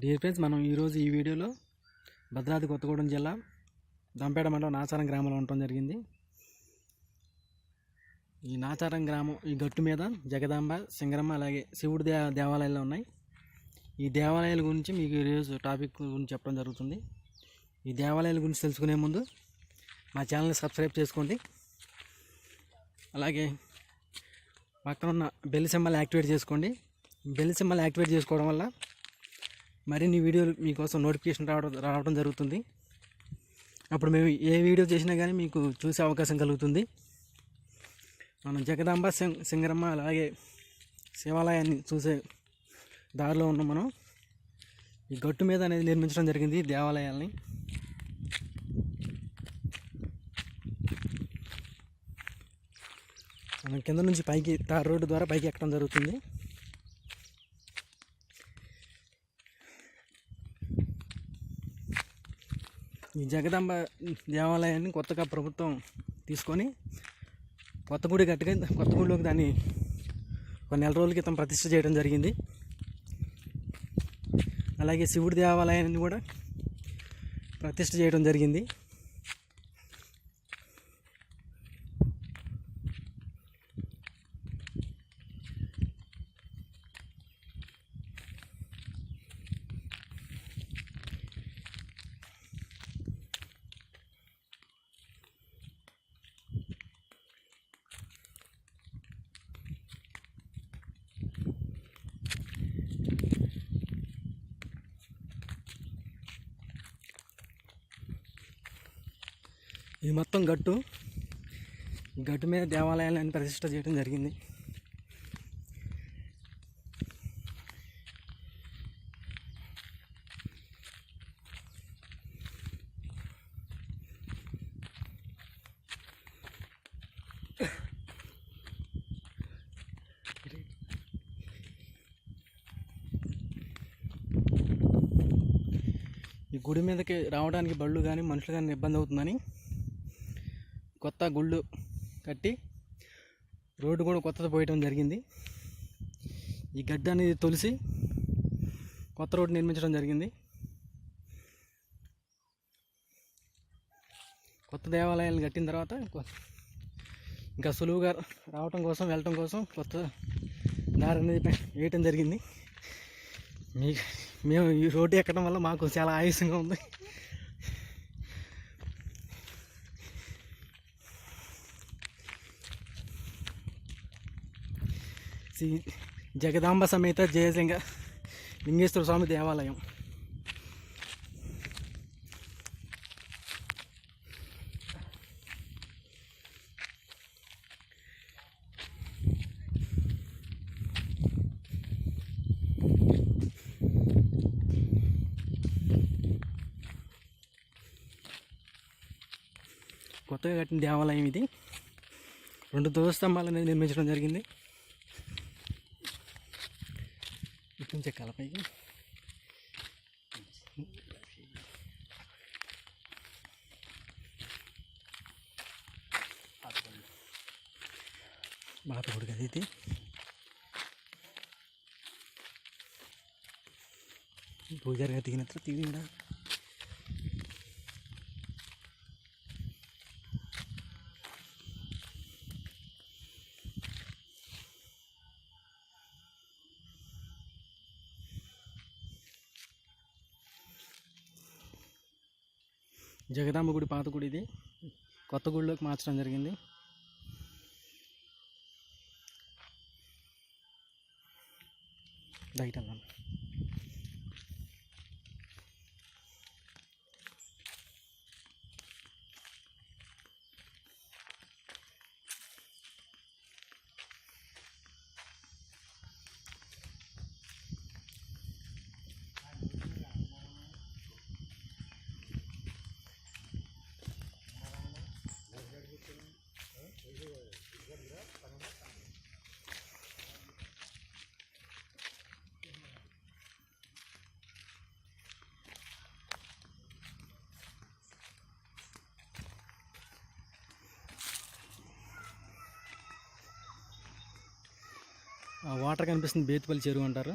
Dear friends మనం ఈరోజు ఈ వీడియోలో భద్రాద్రి కొత్తగూడెం జిల్లా దంపేట మండలం నాచారం గ్రామంలో ఉండటం జరిగింది. ఈ నాచారం గ్రామం ఈ గట్టు మీద జగదాంబ సింగరమ్మ అలాగే శివుడి దే దేవాలయాలు ఉన్నాయి. ఈ దేవాలయాల గురించి మీకు ఈరోజు టాపిక్ గురించి చెప్పడం జరుగుతుంది. ఈ దేవాలయాల గురించి తెలుసుకునే ముందు మా ఛానల్ని సబ్స్క్రైబ్ చేసుకోండి. అలాగే పక్కన ఉన్న బెల్ సింబల్ యాక్టివేట్ చేసుకోండి. బెల్ సింబల్ యాక్టివేట్ చేసుకోవడం వల్ల మరిన్ని వీడియోలు మీకోసం నోటిఫికేషన్ రావడం రావడం జరుగుతుంది. అప్పుడు మేము ఏ వీడియో చేసినా కానీ మీకు చూసే అవకాశం కలుగుతుంది. మనం జగదాంబ సింగ్ సింగరమ్మ అలాగే శివాలయాన్ని చూసే దారిలో ఉన్నాం మనం. ఈ గట్టు మీద అనేది నిర్మించడం జరిగింది దేవాలయాల్ని. మనం కింద నుంచి పైకి తార్ రోడ్డు ద్వారా పైకి ఎక్కడం జరుగుతుంది. ఈ జగదాంబ దేవాలయాన్ని కొత్తగా ప్రభుత్వం తీసుకొని కొత్త గుడి కట్టుగా కొత్త గుడిలోకి దాన్ని ఒక నెల రోజుల క్రితం ప్రతిష్ట చేయడం జరిగింది. అలాగే శివుడి దేవాలయాన్ని కూడా ప్రతిష్ట చేయడం జరిగింది. ఇది మొత్తం గట్టు గట్టు మీద దేవాలయాలను ప్రతిష్ట చేయడం జరిగింది. ఈ గుడి మీదకి రావడానికి బళ్ళు కానీ మనుషులు కానీ ఇబ్బంది అవుతుందని కొత్త గుళ్ళు కట్టి రోడ్డు కూడా కొత్తది పోయటం జరిగింది. ఈ గడ్డ అనేది తొలిసి కొత్త రోడ్డు నిర్మించడం జరిగింది. కొత్త దేవాలయాలు కట్టిన తర్వాత ఇంకా సులువుగా రావటం కోసం వెళ్ళటం కోసం కొత్త దారి అనేది వేయటం జరిగింది. మీ మేము ఈ రోడ్డు ఎక్కడం వల్ల మాకు చాలా ఆయుసంగా ఉంది. శ్రీ జగదాంబ సమేత జయసింగ లింగేశ్వర స్వామి దేవాలయం. కొత్తగా కట్టిన దేవాలయం ఇది. రెండు ధ్వజస్తంభాలు అనేది నిర్మించడం జరిగింది. ఇటు నుంచి ఎక్కాల పైకి బాత గుడి కదా ఇది పూజారిగా దిగినట్లు తీయండా జగదాంబ గుడి పాత గుడి ఇది. కొత్త గుడిలోకి మార్చడం జరిగింది. బయట వాటర్ కనిపిస్తుంది బేతుపల్లి చెరువు అంటారు.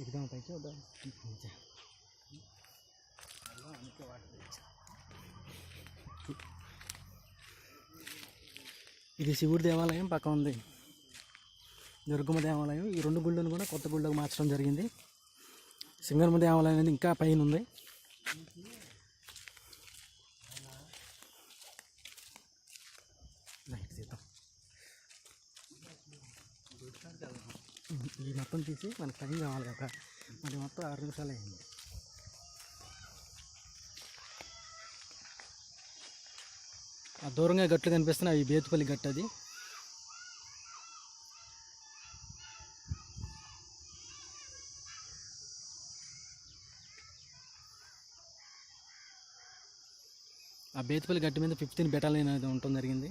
एकदम ఇది శివుడి దేవాలయం పక్క ఉంది. దుర్గమ్మ దేవాలయం. ఈ రెండు గుళ్ళను కూడా కొత్త గుళ్ళకు మార్చడం జరిగింది. సింగరమ్మ దేవాలయం అనేది ఇంకా పైన ఉంది. ఈ మొత్తం తీసి మనకు టైం కావాలి కదా. మరి మొత్తం ఆరు నిమిషాలు అయింది. దూరంగా గట్లు కనిపిస్తున్నాయి ఈ బేతుపల్లి గట్టు అది. ఆ బేతుపల్లి గట్టి మీద ఫిఫ్టీన్ బెటాలియన్ అనేది ఉండటం జరిగింది.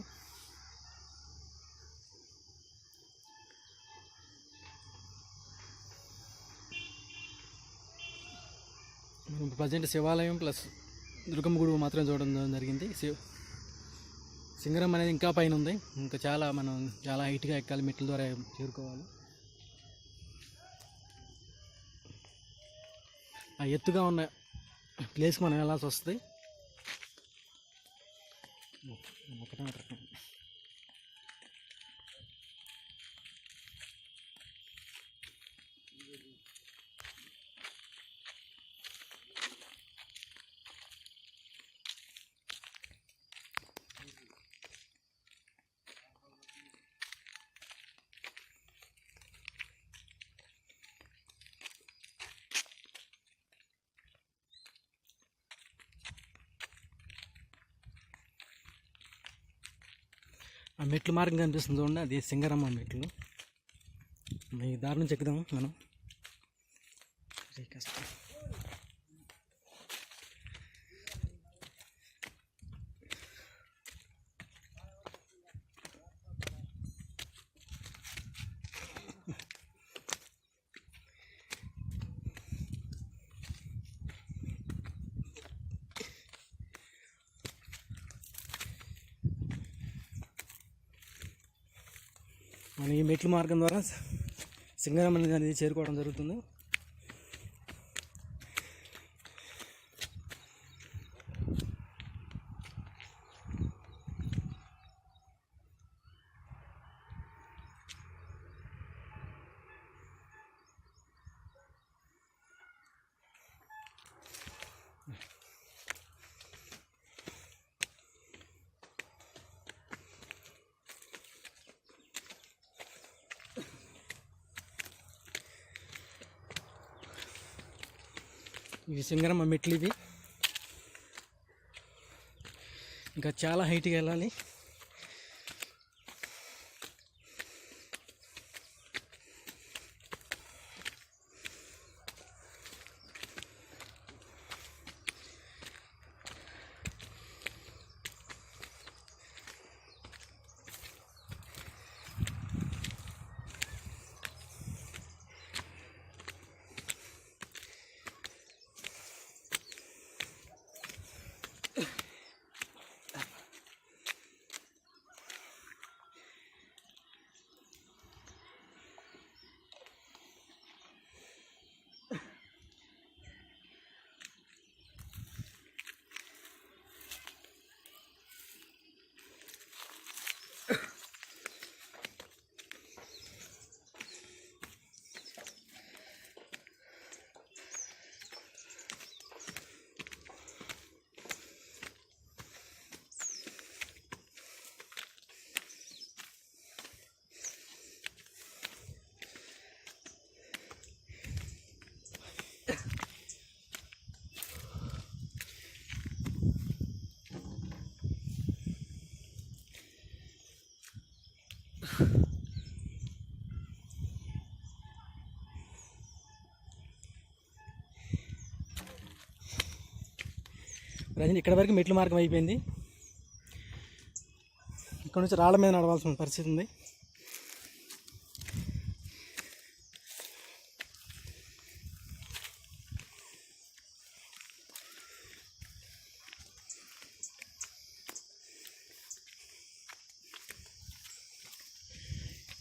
మనం ప్రజెంట్ శివాలయం ప్లస్ దుర్గమ్మ గుడి మాత్రం చూడడం జరిగింది. శివ సింగరం అనేది ఇంకా పైన ఉంది. ఇంకా చాలా మనం చాలా హైట్గా ఎక్కాలి మెట్ల ద్వారా చేరుకోవాలి. ఆ ఎత్తుగా ఉన్న ప్లేస్కి మనం వెళ్ళాల్సి వస్తుంది. ఒకటే ఆ మెట్లు మార్గం కనిపిస్తుంది చూడండి. అది సింగరమ్మ మెట్లు. ఈ దారి నుంచి ఎక్కుదాం మనం అరే కష్టం మనం ఈ మెట్ల మార్గం ద్వారా సింగరమణి అనేది చేరుకోవడం జరుగుతుంది. ఇవి సింగరమ్మ మెట్లు ఇవి. ఇంకా చాలా హైట్కి వెళ్ళాలి. ప్రజెంట్ ఇక్కడ వరకు మెట్ల మార్గం అయిపోయింది. ఇక్కడ నుంచి రాళ్ళ మీద నడవాల్సిన పరిస్థితి ఉంది.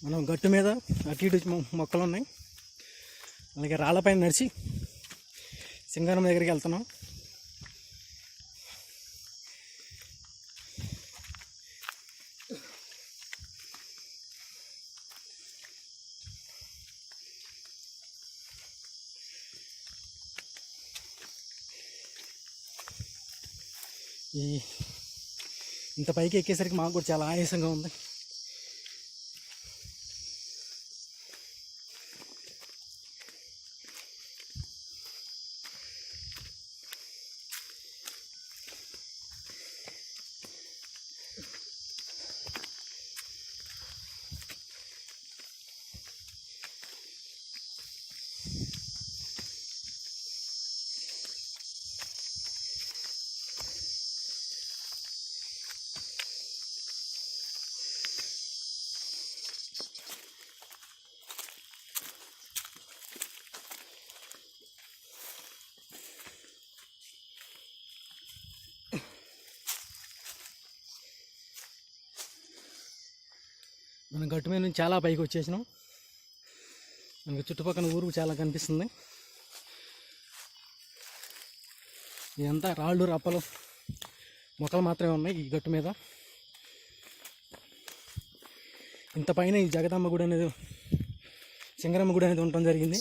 మనం గట్టు మీద అటు ఇటు మొక్కలు ఉన్నాయి. అలాగే రాళ్ళపైన నడిచి సింగారం దగ్గరికి వెళ్తున్నాం. ఈ ఇంత పైకి ఎక్కేసరికి మాకు కూడా చాలా ఆయాసంగా ఉంది. మేము గట్టు మీద నుంచి చాలా పైకి వచ్చేసినాం. మనకి చుట్టుపక్కల ఊరు చాలా కనిపిస్తుంది. ఇదంతా రాళ్ళు రప్పలు మొక్కలు మాత్రమే ఉన్నాయి ఈ గట్టు మీద. ఇంత పైన ఈ జగదమ్మ గుడి అనేది సింగరమ్మ గుడి అనేది ఉండటం జరిగింది.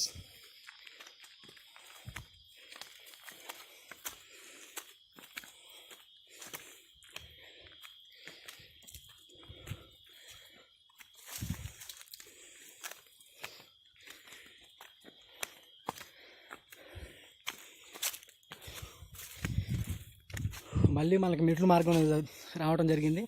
మళ్ళీ మనకి మెట్లు మార్గం అనేది రావడం జరిగింది.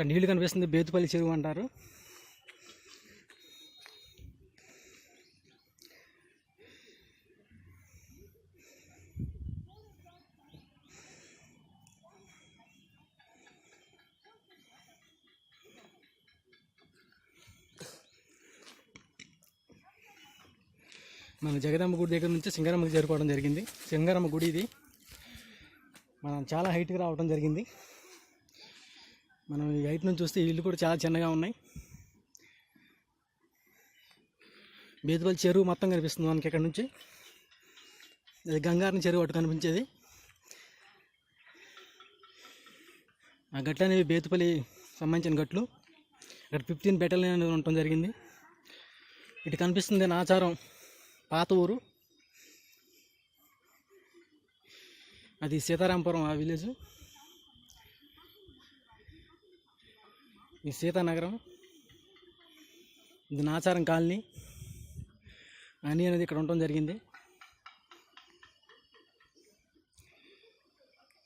ఇక్కడ నీళ్ళు కనిపిస్తుంది బేతుపల్లి చెరువు అంటారు. మన జగదమ్మ గుడి దగ్గర నుంచి సింగారమ్మకి చేరుకోవడం జరిగింది. సింగారమ్మ గుడి ఇది. మనం చాలా హైట్కి రావడం జరిగింది. మనం ఈ హైట్ నుంచి చూస్తే ఇల్లు కూడా చాలా చిన్నగా ఉన్నాయి. బేతుపల్లి చెరువు మొత్తం కనిపిస్తుంది మనకి ఇక్కడ నుంచి. అది గంగారం చెరువు అటు కనిపించేది. ఆ గట్లు అనేవి బేతుపల్లి సంబంధించిన గట్లు. ఇక్కడ ఫిఫ్టీన్ బెటలియన్ అనేది ఉండటం జరిగింది. ఇటు కనిపిస్తుంది నాచారం పాత ఊరు. అది సీతారాంపురం ఆ విలేజ్ ఈ సీతానగరం ఇది నాచారం కాలనీ అని అనేది ఇక్కడ ఉండటం జరిగింది.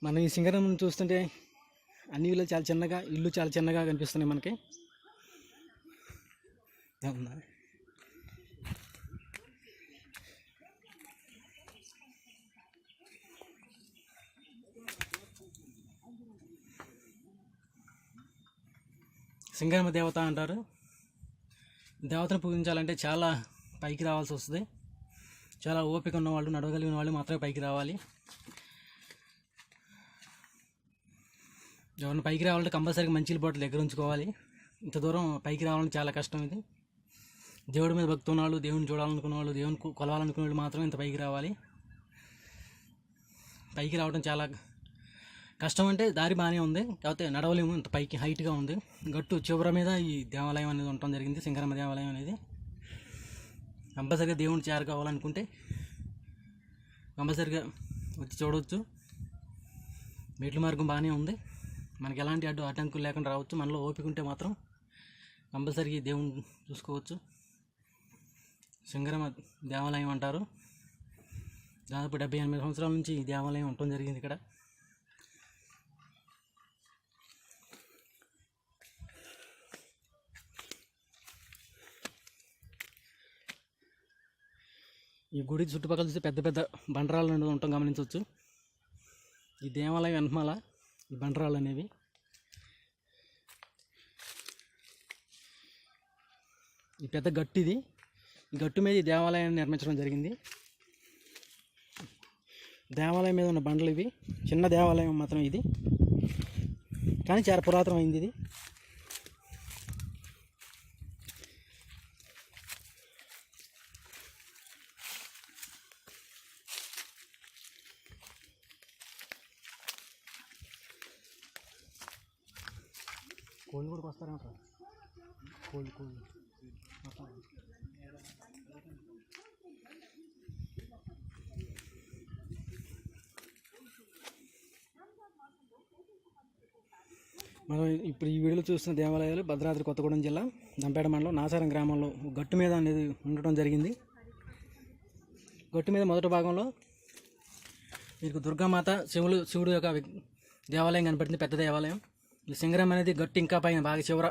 మనం ఈ సింగరం చూస్తుంటే అన్ని ఇళ్ళు చాలా చిన్నగా ఇల్లు చాలా చిన్నగా కనిపిస్తున్నాయి మనకి. అవునా? సింగరమ్మ దేవత అంటారు. దేవతను పూజించాలంటే చాలా పైకి రావాల్సి వస్తుంది. చాలా ఓపిక ఉన్న వాళ్ళు నడవగలిగిన వాళ్ళు మాత్రమే పైకి రావాలి. ఎవరిని పైకి రావాలంటే కంపల్సరీగా మంచి బాటిల్ దగ్గర ఉంచుకోవాలి. ఇంత దూరం పైకి రావాలని చాలా కష్టం ఇది. దేవుడి మీద భక్తి ఉన్నవాళ్ళు దేవుని చూడాలనుకున్న వాళ్ళు దేవుని కొలవాలనుకునే వాళ్ళు మాత్రం ఇంత పైకి రావాలి. పైకి రావడం చాలా కష్టం అంటే దారి బాగానే ఉంది. కాకపోతే నడవలేము ఇంత పైకి హైట్గా ఉంది. గట్టు చివర మీద ఈ దేవాలయం అనేది ఉండటం జరిగింది సింగరమ్మ దేవాలయం అనేది. కంపల్సరిగా దేవుని చేరుకోవాలనుకుంటే కంపల్సరిగా వచ్చి చూడవచ్చు మెట్ల మార్గం బాగానే ఉంది. మనకి ఎలాంటి అడ్డు ఆటంకులు లేకుండా రావచ్చు. మనలో ఓపిక ఉంటే మాత్రం కంపల్సరీ దేవుని చూసుకోవచ్చు. సింగరమ్మ దేవాలయం అంటారు. దాదాపు డెబ్బై ఎనిమిది సంవత్సరాల నుంచి ఈ దేవాలయం ఉండటం జరిగింది ఇక్కడ. ఈ గుడి చుట్టుపక్కల చూస్తే పెద్ద పెద్ద బండరాళ్ళు అనేది ఉండటం గమనించవచ్చు. ఈ దేవాలయం వెనమాల ఈ బండరాళ్ళు అనేవి. ఈ పెద్ద గట్టు ఇది. ఈ గట్టు మీద ఈ దేవాలయాన్ని నిర్మించడం జరిగింది. దేవాలయం మీద ఉన్న బండలు ఇవి. చిన్న దేవాలయం మాత్రం ఇది. కానీ చాలా పురాతనమైంది ఇది. చూసిన చూస్తున్న దేవాలయాలు భద్రాద్రి కొత్తగూడెం జిల్లా దంపేట మండలం నాసారం గ్రామంలో గట్టు మీద అనేది ఉండటం జరిగింది. గట్టు మీద మొదటి భాగంలో మీకు దుర్గామాత శివులు శివుడు యొక్క దేవాలయం కనపడింది పెద్ద దేవాలయం. ఈ సింగరం అనేది గట్టు ఇంకా పైన బాగా చివర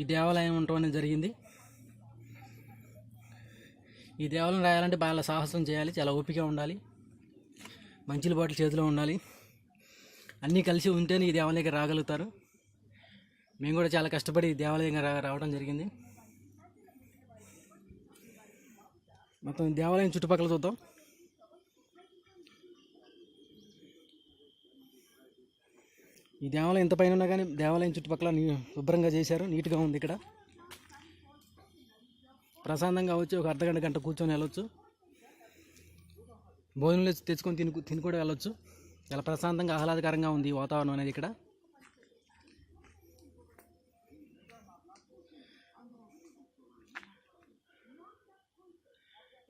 ఈ దేవాలయం ఉండటం అనేది జరిగింది. ఈ దేవాలయం రాయాలంటే బాగా సాహసం చేయాలి చాలా ఓపిక ఉండాలి మంచిల బాటిల్ చేతిలో ఉండాలి. అన్నీ కలిసి ఉంటేనే ఈ దేవాలయానికి రాగలుగుతారు. మేము కూడా చాలా కష్టపడి దేవాలయంగా రావడం జరిగింది. మొత్తం దేవాలయం చుట్టుపక్కల చూద్దాం. ఈ దేవాలయం ఎంత పైన ఉన్నా కానీ దేవాలయం చుట్టుపక్కల నీ శుభ్రంగా చేశారు. నీట్గా ఉంది ఇక్కడ. ప్రశాంతంగా వచ్చి ఒక అర్ధగంట గంట కూర్చొని వెళ్ళొచ్చు. భోజనం తెచ్చుకొని తిని తిని కూడా వెళ్ళొచ్చు. చాలా ప్రశాంతంగా ఆహ్లాదకరంగా ఉంది ఈ వాతావరణం అనేది ఇక్కడ.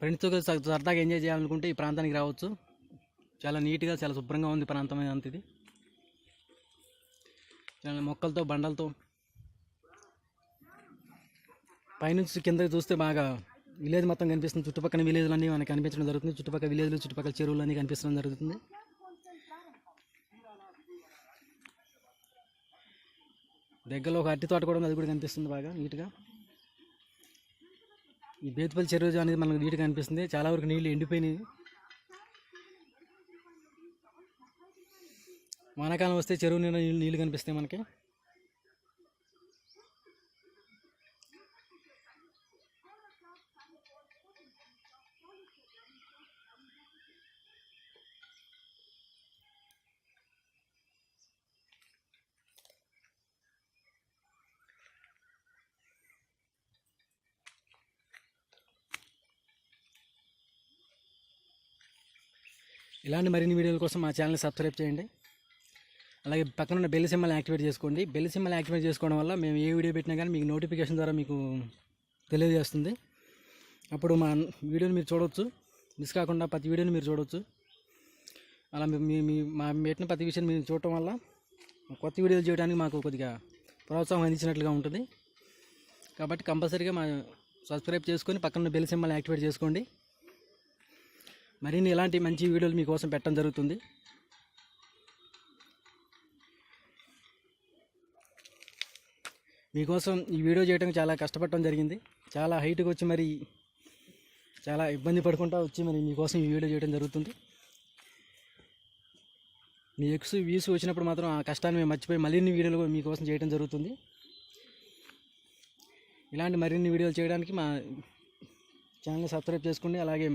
ఫ్రెండ్స్తో సరదాగా ఎంజాయ్ చేయాలనుకుంటే ఈ ప్రాంతానికి రావచ్చు. చాలా నీట్గా చాలా శుభ్రంగా ఉంది ప్రాంతం అంత ఇది. చాలా మొక్కలతో బండలతో. పైనుంచి కిందకి చూస్తే బాగా విలేజ్ మొత్తం కనిపిస్తుంది. చుట్టుపక్కల విలేజ్లన్నీ మనకి కనిపించడం జరుగుతుంది. చుట్టుపక్కల విలేజ్లు చుట్టుపక్కల చెరువులు అన్నీ కనిపించడం జరుగుతుంది. దగ్గరలో ఒక అట్టి తోట కూడా ఉంది. అది కూడా కనిపిస్తుంది బాగా నీట్గా. ఈ బేతుపల్లి చెరువు అనేది మనకు నీట్గా కనిపిస్తుంది చాలా వరకు నీళ్ళు ఎండిపోయినాయి. వానాకాలం వస్తే చెరువు నీళ్ళు నీళ్ళు కనిపిస్తాయి మనకి. ఇలాంటి మరిన్ని వీడియోల కోసం మా ఛానల్ సబ్స్క్రైబ్ చేయండి. అలాగే పక్కన ఉన్న బెల్ సింబల్ యాక్టివేట్ చేసుకోండి. బెల్ సింబల్ యాక్టివేట్ చేసుకోవడం వల్ల మేము ఏ వీడియో పెట్టినా కానీ మీకు నోటిఫికేషన్ ద్వారా మీకు తెలియజేస్తుంది. అప్పుడు మా వీడియోని మీరు చూడవచ్చు మిస్ కాకుండా ప్రతి వీడియోని మీరు చూడవచ్చు అలా మీ- మీ మా పెట్టిన ప్రతి విషయం మీరు చూడటం వల్ల కొత్త వీడియోలు చేయడానికి మాకు కొద్దిగా ప్రోత్సాహం అందించినట్లుగా ఉంటుంది. కాబట్టి కంపల్సరీగా మా సబ్స్క్రైబ్ చేసుకొని పక్కన బెల్ సింబల్ యాక్టివేట్ చేసుకోండి. మరిన్ని ఇలాంటి మంచి వీడియోలు మీకోసం పెట్టడం జరుగుతుంది? మీకోసం ఈ వీడియో చేయడం చాలా కష్టపడటం జరిగింది. చాలా హైట్కి వచ్చి మరి చాలా ఇబ్బంది పడుకుంటా వచ్చి మరి మీకోసం ఈ వీడియో చేయడం జరుగుతుంది. మీ ఎక్స్ వ్యూస్ వచ్చినప్పుడు మాత్రం ఆ కష్టాన్ని మేము మర్చిపోయి మరిన్ని వీడియోలు మీకోసం చేయడం జరుగుతుంది. ఇలాంటి మరిన్ని వీడియోలు చేయడానికి మా ఛానల్ని సబ్స్క్రైబ్ చేసుకోండి. అలాగే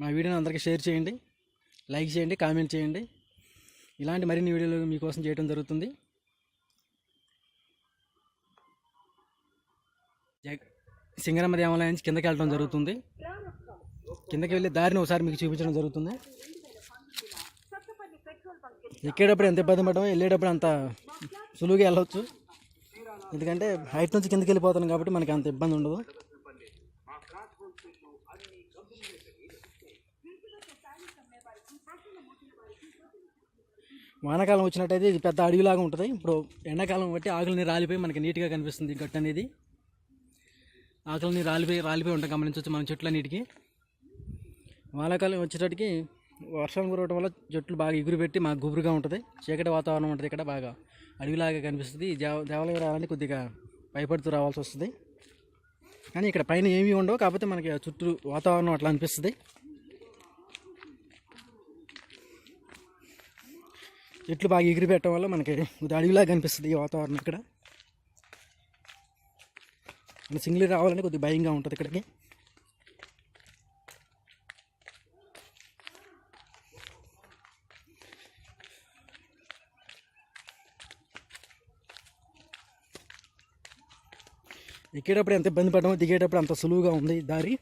నా వీడియోని అందరికీ షేర్ చేయండి లైక్ చేయండి కామెంట్ చేయండి. ఇలాంటి మరిన్ని వీడియోలు మీకోసం చేయడం జరుగుతుంది. సింగరమ్మ దేవాలయం నుంచి కిందకి వెళ్ళడం జరుగుతుంది. కిందకి వెళ్ళి దారిని ఒకసారి మీకు చూపించడం జరుగుతుంది. ఎక్కేటప్పుడు ఎంత ఇబ్బంది పడడం వెళ్ళేటప్పుడు అంత సులువుగా వెళ్ళవచ్చు ఎందుకంటే హైట్ నుంచి కిందకి వెళ్ళిపోతాను కాబట్టి మనకి అంత ఇబ్బంది ఉండదు. వానాకాలం వచ్చినట్టయితే ఇది పెద్ద అడవిలాగా ఉంటుంది. ఇప్పుడు ఎండాకాలం బట్టి ఆకులని రాలిపోయి మనకి నీట్గా కనిపిస్తుంది గట్టు అనేది. ఆకులని రాలిపోయి రాలిపోయి ఉంటాం గమనించవచ్చు మన చెట్లన్నిటికీ. వానాకాలం వచ్చేటప్పటికి వర్షం కురవడం వల్ల చెట్లు బాగా ఎగురు పెట్టి మాకు గుబురుగా ఉంటుంది. చీకటి వాతావరణం ఉంటుంది ఇక్కడ బాగా అడవిలాగా కనిపిస్తుంది. దేవ దేవాలయం రావాలంటే కొద్దిగా భయపడుతూ రావాల్సి వస్తుంది. కానీ ఇక్కడ పైన ఏమీ ఉండవు. కాకపోతే మనకి చుట్టూ వాతావరణం అట్లా అనిపిస్తుంది. చెట్లు బాగా ఎగిరి పెట్టడం వల్ల మనకి కొద్దిగా అడవిలాగా కనిపిస్తుంది ఈ వాతావరణం ఇక్కడ. మన సింగిల్ రావాలంటే కొద్దిగా భయంగా ఉంటుంది ఇక్కడికి. ఎక్కేటప్పుడు ఎంత ఇబ్బంది పడమో దిగేటప్పుడు అంత సులువుగా ఉంది దారి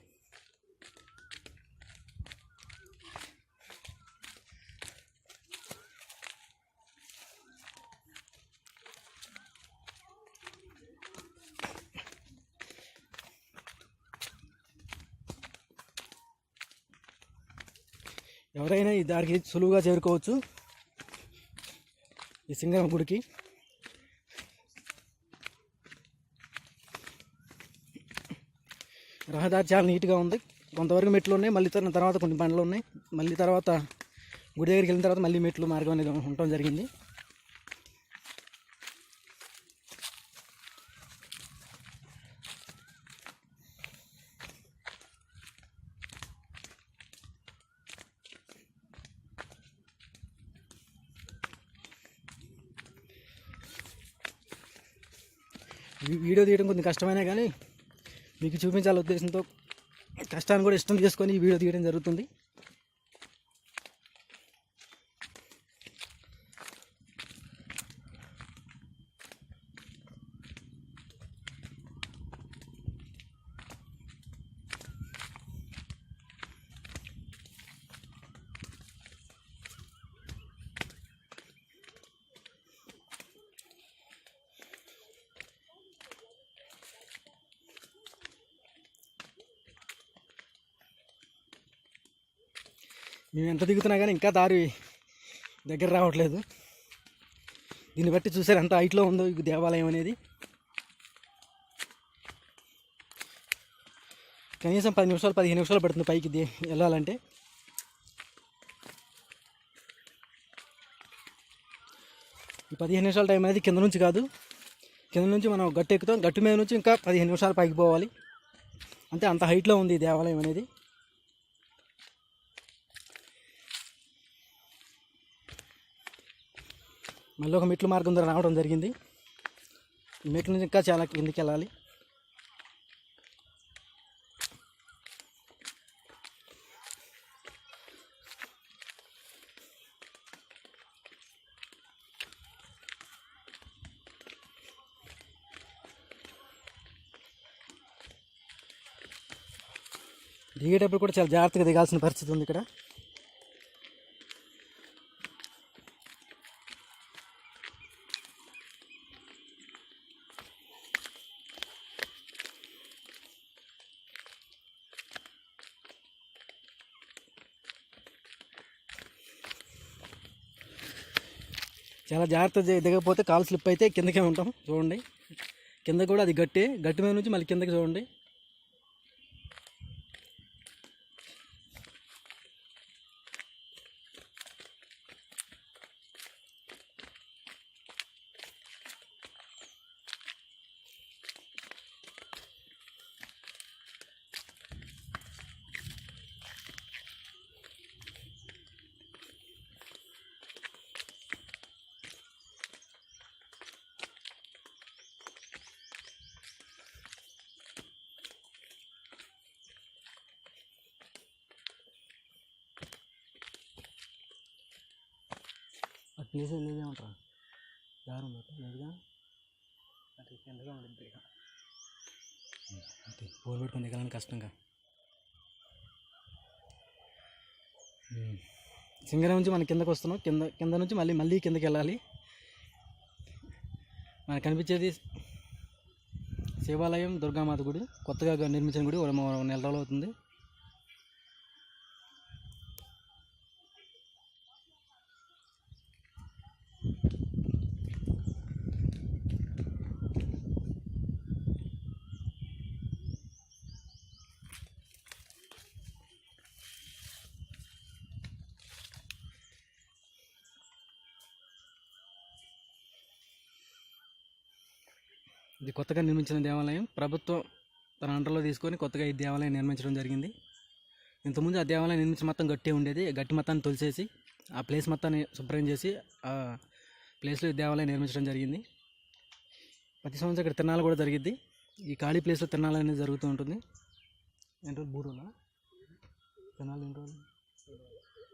ఎవరైనా ఈ దారికి సులువుగా చేరుకోవచ్చు. ఈ సింగరం గుడికి. రహదారి చాలా నీట్గా ఉంది. కొంతవరకు మెట్లు ఉన్నాయి మళ్ళీ తర్వాత కొన్ని బండ్లు ఉన్నాయి. మళ్ళీ తర్వాత గుడి దగ్గరికి వెళ్ళిన తర్వాత మళ్ళీ మెట్లు మార్గం అనేది ఉండటం జరిగింది. వీడియో తీయడం కొంచెం కష్టమైనా కానీ మీకు చూపించాల ఉద్దేశంతో కష్టాన్ని కూడా ఇష్టం చేసుకొని ఈ వీడియో తీయడం జరుగుతుంది. మేము ఎంత దిగుతున్నా కానీ ఇంకా దారి దగ్గర రావట్లేదు. దీన్ని బట్టి చూసారు ఎంత హైట్లో ఉందో ఈ దేవాలయం అనేది. కనీసం పది నిమిషాలు పదిహేను నిమిషాలు పడుతుంది పైకి వెళ్ళాలంటే. ఈ పదిహేను నిమిషాల టైం అనేది కింద నుంచి కాదు. కింద నుంచి మనం గట్టు ఎక్కుతాం గట్టు మీద నుంచి ఇంకా పదిహేను నిమిషాలు పైకి పోవాలి. అంటే అంత హైట్లో ఉంది ఈ దేవాలయం అనేది. మళ్ళీ ఒక మెట్లు మార్గం ద్వారా రావడం జరిగింది. మెట్లు మెట్ల నుంచి ఇంకా చాలా కిందికి వెళ్ళాలి దిగేటప్పుడు కూడా చాలా జాగ్రత్తగా దిగాల్సిన పరిస్థితి ఉంది ఇక్కడ. చాలా జాగ్రత్త దిగకపోతే కాలు స్లిప్ అయితే కిందకే ఉంటాం. చూడండి. కింద కూడా అది గట్టి. గట్టి మీద నుంచి మళ్ళీ కిందకి చూడండి. ప్లేస్ లేదే ఉంటారు దారు లేదుగా అటు కిందగా ఉంటుంది అంతే పోలు పెట్టుకుని దిగాలని కష్టంగా. సింగరం నుంచి మనం కిందకు వస్తున్నాం. కింద కింద నుంచి మళ్ళీ మళ్ళీ కిందకి వెళ్ళాలి. మనకు కనిపించేది శివాలయం దుర్గామాత గుడి కొత్తగా నిర్మించిన గుడి ఒక మూడు నెల రోజులు అవుతుంది. ఇది కొత్తగా నిర్మించిన దేవాలయం. ప్రభుత్వం తన అండర్లో తీసుకొని కొత్తగా ఈ దేవాలయం నిర్మించడం జరిగింది. ఇంతకుముందు ఆ దేవాలయం నిర్మించి మొత్తం గట్టి ఉండేది. గట్టి మొత్తాన్ని తొలిసేసి ఆ ప్లేస్ మొత్తాన్ని శుభ్రం చేసి ఆ ప్లేస్లో ఈ దేవాలయం నిర్మించడం జరిగింది. ప్రతి సంవత్సరం ఇక్కడ తిరణాలు కూడా జరిగిద్ది. ఈ ఖాళీ ప్లేస్లో తిరణాలు అనేది జరుగుతూ ఉంటుంది. ఎన్ని రోజులు మూడు రోజులా తిరణాలు ఎన్ని రోజులు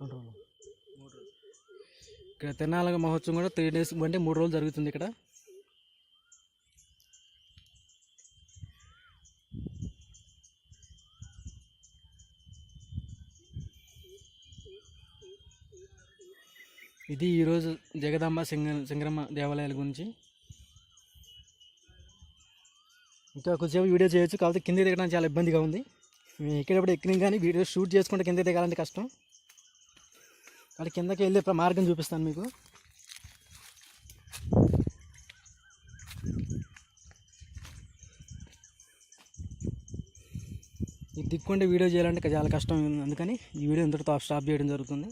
రెండు రోజులు. ఇక్కడ తిరణాల మహోత్సవం కూడా త్రీ డేస్ అంటే మూడు రోజులు జరుగుతుంది ఇక్కడ. ఇది ఈరోజు జగదాంబ సింగ సింగరమ్మ దేవాలయాల గురించి. ఇంకా కొద్దిసేపు వీడియో చేయొచ్చు కాకపోతే కింద దిగడానికి చాలా ఇబ్బందిగా ఉంది. మేము ఎక్కేటప్పుడు ఎక్కినాం కానీ వీడియో షూట్ చేసుకుంటే కింద దిగాలంటే కష్టం. అక్కడ కిందకి వెళ్ళే ప్ర- మార్గం చూపిస్తాను మీకు. ఇది దిక్కుంటే వీడియో చేయాలంటే చాలా కష్టం అందుకని ఈ వీడియో ఇంతటితో స్టాప్ చేయడం జరుగుతుంది.